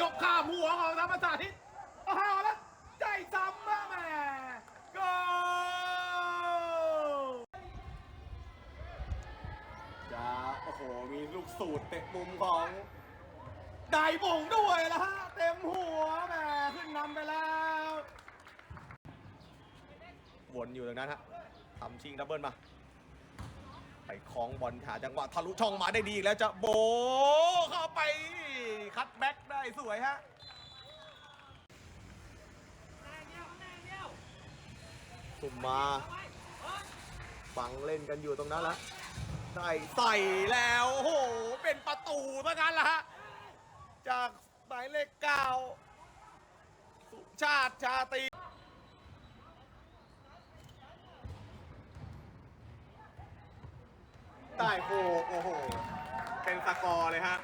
ยกข้ามหัวของธรรมศาสตร์ที่อ้าวแล้วใจซ้ำมาแหม่โกจะโอ้โห มีลูกสูตรเตะมุมของไดบงด้วยละฮะ เต็มหัวแหม่ขึ้นนำไปแล้ว วนอยู่ตรงนั้นฮะทำชิงดับเบิลมาไปคล้องบอลหาจังหวะทะลุช่องมาได้ดีอีกแล้วจะโบเข้าไป คัดแบ็กได้สวยฮะสุ่มมาฟังเล่นกันอยู่ตรงนั้นละใส่ใส่แล้วโอ้โห เป็นประตูซะงั้นละฮะ จากหมายเลขเก้าสุชาติชาตีได้โหโอ้โห เป็นสกอร์เลยฮะ